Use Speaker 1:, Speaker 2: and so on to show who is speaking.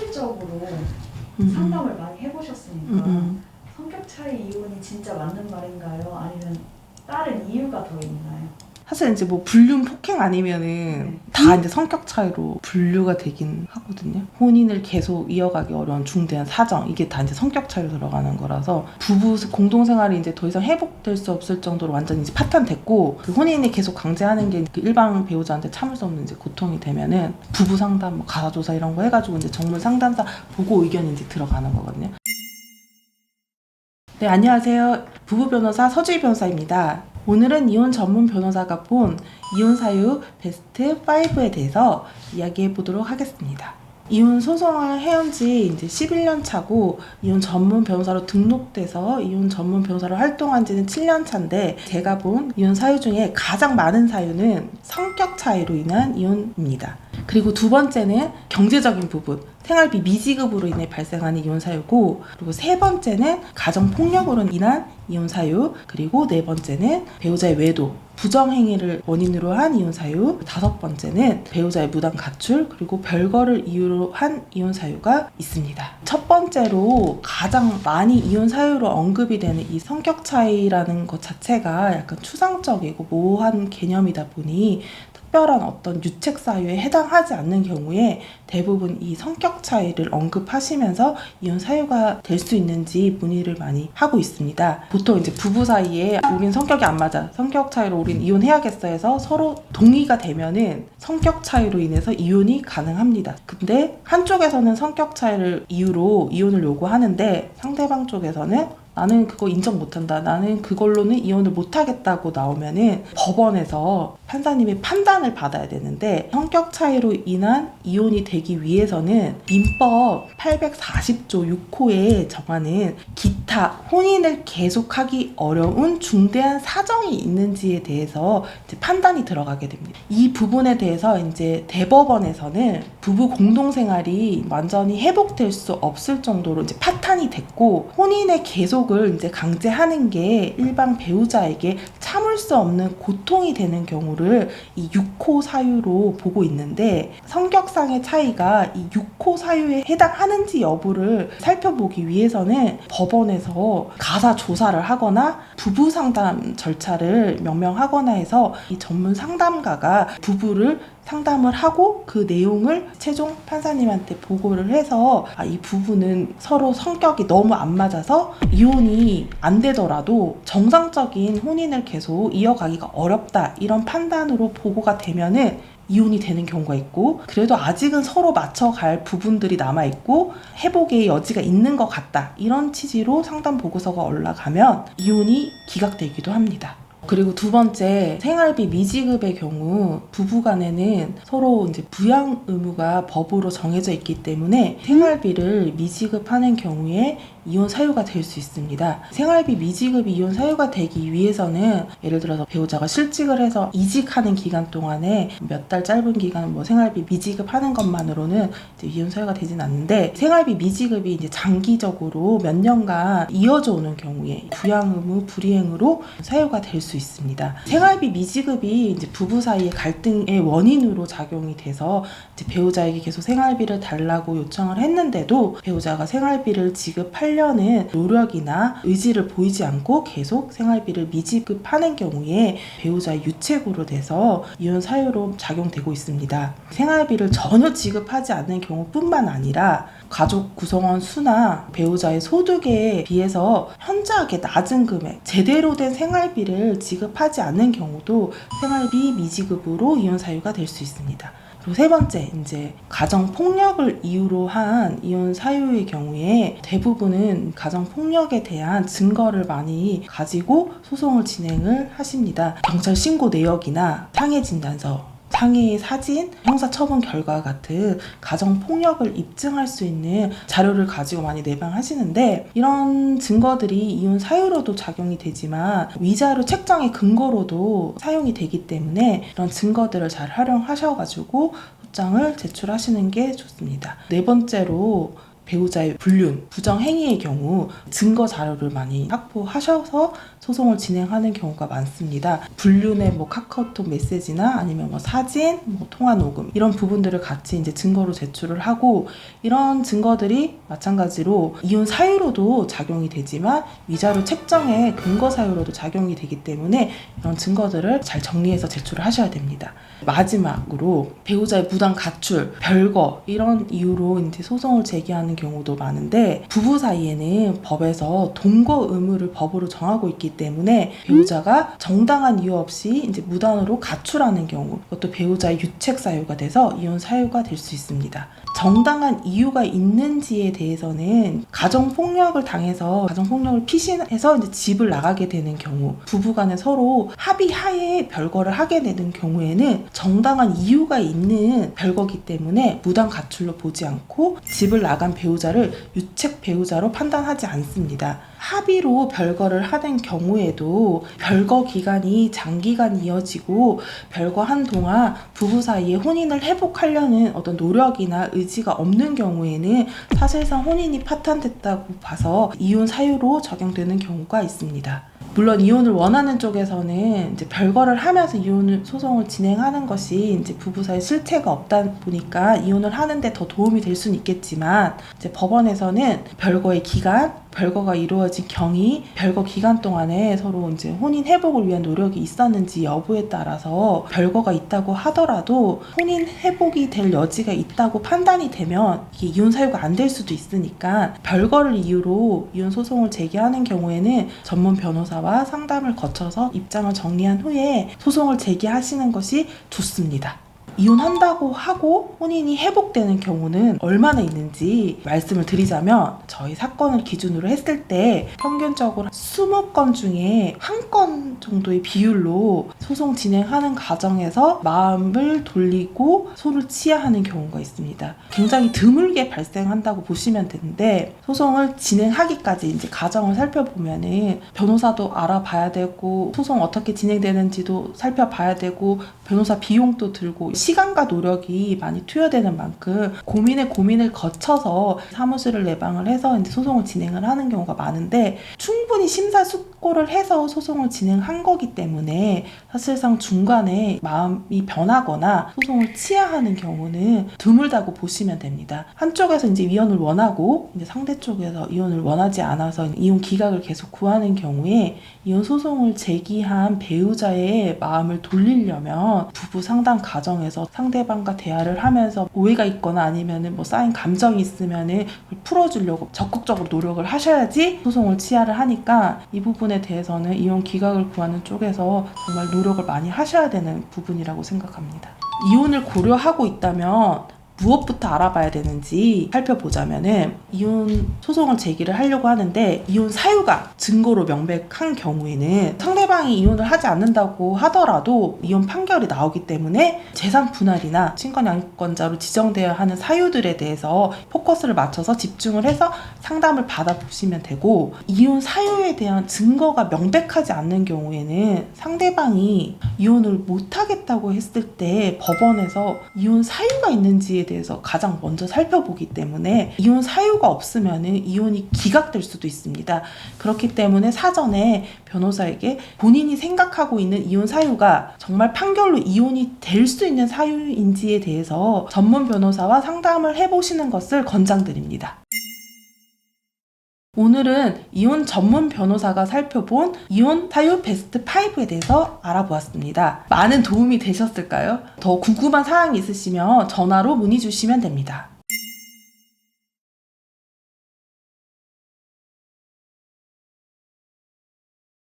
Speaker 1: 현실적으로
Speaker 2: 음,
Speaker 1: 상담을 많이 해보셨으니까
Speaker 2: 음, 음.
Speaker 1: 성격 차이 이혼이 진짜 맞는 말인가요? 아니면 다른 이유가 더 있나요?
Speaker 2: 사실 이제 뭐 불륜 폭행 아니면은
Speaker 1: 네.
Speaker 2: 다 이제 성격 차이로 분류가 되긴 하거든요. 혼인을 계속 이어가기 어려운 중대한 사정 이게 다 이제 성격 차이로 들어가는 거라서 부부 공동 생활이 이제 더 이상 회복될 수 없을 정도로 완전히 이제 파탄됐고 그 혼인을 계속 강제하는 게그 일반 배우자한테 참을 수 없는 이제 고통이 되면은 부부 상담, 뭐 가사 조사 이런 거 해가지고 이제 전문 상담사 보고 의견이 이제 들어가는 거거든요. 네, 안녕하세요. 부부 변호사 서주희 변호사입니다. 오늘은 이혼 전문 변호사가 본 이혼 사유 베스트 5에 대해서 이야기해 보도록 하겠습니다. 이혼 소송을 해온 지 이제 11년 차고 이혼 전문 변호사로 등록돼서 이혼 전문 변호사로 활동한 지는 7년 차인데 제가 본 이혼 사유 중에 가장 많은 사유는 성격 차이로 인한 이혼입니다. 그리고 두 번째는 경제적인 부분, 생활비 미지급으로 인해 발생하는 이혼 사유고, 그리고 세 번째는 가정 폭력으로 인한 이혼 사유, 그리고 네 번째는 배우자의 외도, 부정행위를 원인으로 한 이혼 사유, 다섯 번째는 배우자의 무단 가출, 그리고 별거를 이유로 한 이혼 사유가 있습니다. 첫 번째로 가장 많이 이혼 사유로 언급이 되는 이 성격 차이라는 것 자체가 약간 추상적이고 모호한 개념이다 보니 특별한 어떤 유책 사유에 해당하지 않는 경우에 대부분 이 성격 차이를 언급하시면서 이혼 사유가 될 수 있는지 문의를 많이 하고 있습니다. 보통 이제 부부 사이에 우린 성격이 안 맞아. 성격 차이로 우린 이혼해야겠어 해서 서로 동의가 되면은 성격 차이로 인해서 이혼이 가능합니다. 근데 한쪽에서는 성격 차이를 이유로 이혼을 요구하는데 상대방 쪽에서는 나는 그거 인정 못한다. 나는 그걸로는 이혼을 못하겠다고 나오면은 법원에서 판사님이 판단을 받아야 되는데 성격 차이로 인한 이혼이 되기 위해서는 민법 840조 6호에 정하는 기타 혼인을 계속하기 어려운 중대한 사정이 있는지에 대해서 판단이 들어가게 됩니다. 이 부분에 대해서 이제 대법원에서는 부부 공동 생활이 완전히 회복될 수 없을 정도로 이제 파탄이 됐고 혼인의 계속을 이제 강제하는 게 일반 배우자에게 참을 수 없는 고통이 되는 경우를 이 6호 사유로 보고 있는데 성격상의 차이가 이 6호 사유에 해당하는지 여부를 살펴보기 위해서는 법원에서 가사 조사를 하거나 부부 상담 절차를 명명하거나 해서 이 전문 상담가가 부부를 상담을 하고 그 내용을 최종 판사님한테 보고를 해서 아, 이 부부는 서로 성격이 너무 안 맞아서 이혼이 안 되더라도 정상적인 혼인을 계속 이어가기가 어렵다 이런 판단으로 보고가 되면은 이혼이 되는 경우가 있고 그래도 아직은 서로 맞춰갈 부분들이 남아 있고 회복의 여지가 있는 것 같다 이런 취지로 상담 보고서가 올라가면 이혼이 기각되기도 합니다. 그리고 두 번째 생활비 미지급의 경우 부부간에는 서로 이제 부양 의무가 법으로 정해져 있기 때문에 생활비를 미지급하는 경우에 이혼 사유가 될 수 있습니다. 생활비 미지급이 이혼 사유가 되기 위해서는 예를 들어서 배우자가 실직을 해서 이직하는 기간 동안에 몇 달 짧은 기간 뭐 생활비 미지급하는 것만으로는 이혼 사유가 되진 않는데 생활비 미지급이 이제 장기적으로 몇 년간 이어져 오는 경우에 부양 의무 불이행으로 사유가 될 수 있습니다. 생활비 미지급이 이제 부부 사이의 갈등의 원인으로 작용이 돼서 배우자에게 계속 생활비를 달라고 요청을 했는데도 배우자가 생활비를 지급하려는 노력이나 의지를 보이지 않고 계속 생활비를 미지급하는 경우에 배우자의 유책으로 돼서 이혼 사유로 작용되고 있습니다. 생활비를 전혀 지급하지 않는 경우뿐만 아니라 가족 구성원 수나 배우자의 소득에 비해서 현저하게 낮은 금액, 제대로 된 생활비를 지급하지 않는 경우도 생활비 미지급으로 이혼 사유가 될 수 있습니다. 그리고 세 번째, 이제 가정 폭력을 이유로 한 이혼 사유의 경우에 대부분은 가정 폭력에 대한 증거를 많이 가지고 소송을 진행을 하십니다. 경찰 신고 내역이나 상해 진단서, 상해의 사진, 형사 처분 결과 같은 가정 폭력을 입증할 수 있는 자료를 가지고 많이 내방하시는데 이런 증거들이 이혼 사유로도 작용이 되지만 위자료 책정의 근거로도 사용이 되기 때문에 이런 증거들을 잘 활용하셔가지고 소장을 제출하시는 게 좋습니다. 네 번째로 배우자의 불륜, 부정행위의 경우 증거 자료를 많이 확보하셔서 소송을 진행하는 경우가 많습니다. 불륜의 뭐 카카오톡 메시지나 아니면 뭐 사진, 뭐 통화 녹음 이런 부분들을 같이 이제 증거로 제출을 하고 이런 증거들이 마찬가지로 이혼 사유로도 작용이 되지만 위자료 책정의 근거 사유로도 작용이 되기 때문에 이런 증거들을 잘 정리해서 제출을 하셔야 됩니다. 마지막으로 배우자의 무단 가출, 별거 이런 이유로 이제 소송을 제기하는 경우도 많은데 부부 사이에는 법에서 동거 의무를 법으로 정하고 있기 때문에 배우자가 정당한 이유 없이 이제 무단으로 가출하는 경우 그것도 배우자의 유책 사유가 돼서 이혼 사유가 될 수 있습니다. 정당한 이유가 있는지에 대해서는 가정 폭력을 당해서 가정 폭력을 피신해서 이제 집을 나가게 되는 경우 부부간에 서로 합의하에 별거를 하게 되는 경우에는 정당한 이유가 있는 별거기 때문에 무단 가출로 보지 않고 집을 나간 배우자를 유책 배우자로 판단하지 않습니다. 합의로 별거를 하는 경우에도 별거 기간이 장기간 이어지고 별거 한 동안 부부 사이에 혼인을 회복하려는 어떤 노력이나 의지가 없는 경우에는 사실상 혼인이 파탄됐다고 봐서 이혼 사유로 적용되는 경우가 있습니다. 물론 이혼을 원하는 쪽에서는 이제 별거를 하면서 이혼 소송을 진행하는 것이 이제 부부 사이 실체가 없다 보니까 이혼을 하는데 더 도움이 될 수는 있겠지만 이제 법원에서는 별거의 기간, 별거가 이루어진 경위, 별거 기간 동안에 서로 이제 혼인 회복을 위한 노력이 있었는지 여부에 따라서 별거가 있다고 하더라도 혼인 회복이 될 여지가 있다고 판단이 되면 이게 이혼 사유가 안 될 수도 있으니까 별거를 이유로 이혼 소송을 제기하는 경우에는 전문 변호사와 상담을 거쳐서 입장을 정리한 후에 소송을 제기하시는 것이 좋습니다. 이혼한다고 하고 혼인이 회복되는 경우는 얼마나 있는지 말씀을 드리자면 저희 사건을 기준으로 했을 때 평균적으로 20건 중에 한 건 정도의 비율로 소송 진행하는 과정에서 마음을 돌리고 손을 치야하는 경우가 있습니다. 굉장히 드물게 발생한다고 보시면 되는데 소송을 진행하기까지 이제 과정을 살펴보면은 변호사도 알아봐야 되고 소송 어떻게 진행되는지도 살펴봐야 되고 변호사 비용도 들고 시 간과 노력이 많이 투여되는 만큼 고민에 고민을 거쳐서 사무실을 내방을 해서 이제 소송을 진행을 하는 경우가 많은데 충분히 심사숙고를 해서 소송을 진행한 거기 때문에 사실상 중간에 마음이 변하거나 소송을 치야하는 경우는 드물다고 보시면 됩니다. 한쪽에서 이제 이혼을 원하고 이제 상대 쪽에서 이혼을 원하지 않아서 이혼 기각을 계속 구하는 경우에 이혼 소송을 제기한 배우자의 마음을 돌리려면 부부 상담 과정에서 상대방과 대화를 하면서 오해가 있거나 아니면은 뭐 쌓인 감정이 있으면은 풀어주려고 적극적으로 노력을 하셔야지 소송을 치하를 하니까 이 부분에 대해서는 이혼 기각을 구하는 쪽에서 정말 노력을 많이 하셔야 되는 부분이라고 생각합니다. 이혼을 고려하고 있다면 무엇부터 알아봐야 되는지 살펴보자면은 이혼 소송을 제기를 하려고 하는데 이혼 사유가 증거로 명백한 경우에는 상대방이 이혼을 하지 않는다고 하더라도 이혼 판결이 나오기 때문에 재산 분할이나 친권 양육권자로 지정되어야 하는 사유들에 대해서 포커스를 맞춰서 집중을 해서 상담을 받아보시면 되고 이혼 사유에 대한 증거가 명백하지 않는 경우에는 상대방이 이혼을 못하겠다고 했을 때 법원에서 이혼 사유가 있는지에 대해서 가장 먼저 살펴보기 때문에 이혼 사유가 없으면 이혼이 기각될 수도 있습니다. 그렇기 때문에 사전에 변호사에게 본인이 생각하고 있는 이혼 사유가 정말 판결로 이혼이 될 수 있는 사유인지에 대해서 전문 변호사와 상담을 해보시는 것을 권장드립니다. 오늘은 이혼 전문 변호사가 살펴본 이혼 사유 베스트 5에 대해서 알아보았습니다. 많은 도움이 되셨을까요? 더 궁금한 사항이 있으시면 전화로 문의 주시면 됩니다.